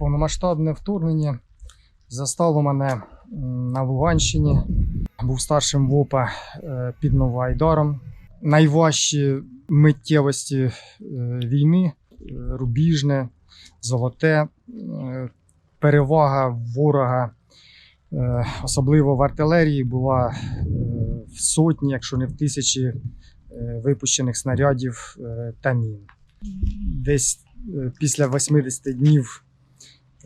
повномасштабне вторгнення застало мене на Луганщині. Був старшим ВОПа е, під Новоайдаром. Найважчі миттєвості е, війни е, рубіжне, золоте, перевага ворога, особливо в артилерії, була в сотні, якщо не в тисячі випущених снарядів та мін. Десь після 80 днів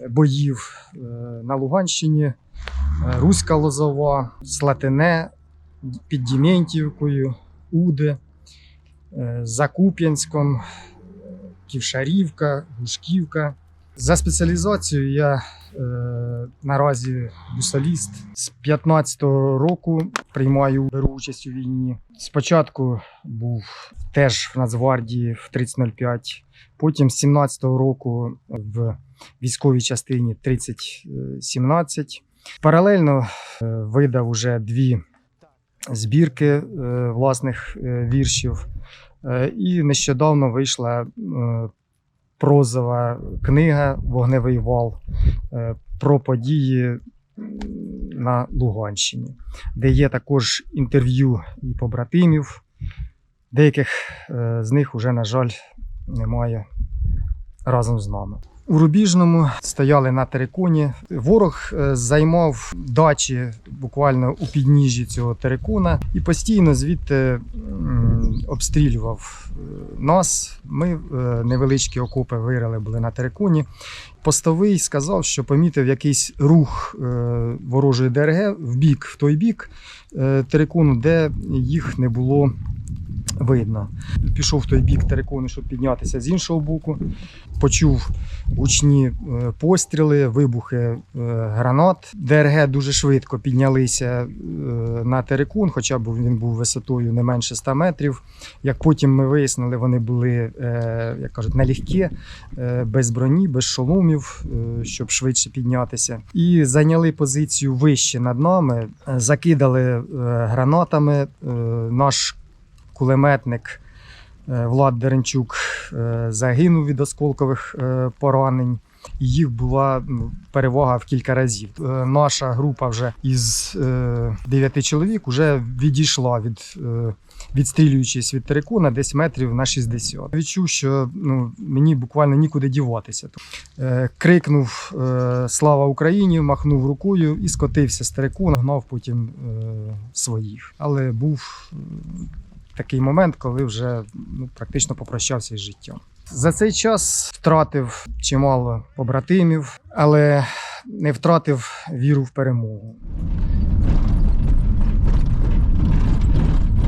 боїв е, на Луганщині, е, Руська Лозова, Слатине під Діментівкою, Уде, е, Закуп'янськом, Ківшарівка, Гушківка. За спеціалізацією я наразі бусаліст. З 15-го року приймаю беру участь у війні. Спочатку був теж в Нацгвардії в 3005, потім з 17-го року в військовій частині 3017. Паралельно е, видав уже дві збірки е, власних е, віршів. Е, І нещодавно вийшла е, прозова книга Вогневий вал е, про події на Луганщині, де є також інтерв'ю і побратимів. Деяких е, з них уже, на жаль, немає разом з нами. У Рубіжному стояли на териконі. Ворог е, займав дачі буквально у підніжжі цього терикона і постійно звідти обстрілював е, нас. Ми е, невеличкі окопи вирили були на териконі. Постовий сказав, що помітив якийсь рух е, ворожої ДРГ в бік, в той бік терикону, де їх не було видно. Пішов в той бік терикону, щоб піднятися з іншого боку. Почув гучні е, постріли, вибухи е, гранат. ДРГ дуже швидко піднялися е, на терикон, хоча б він був висотою не менше 100 метрів. Як потім ми вияснили, вони були, як кажуть, налегкі, без броні, без шоломів, щоб швидше піднятися. І зайняли позицію вище над нами, закидали гранатами. Наш кулеметник е, Влад Деренчук е, загинув від осколкових е, поранень. Їх була ну, перевага в кілька разів. Наша група вже із дев'яти чоловік вже відійшла від відстрілюючись від терикона десь метрів на 60. Відчув, що ну, мені буквально нікуди діватися. Крикнув Слава Україні! махнув рукою і скотився з терикона, гнав потім своїх. Але був такий момент, коли вже ну, практично попрощався із життям. За цей час втратив чимало побратимів, але не втратив віру в перемогу.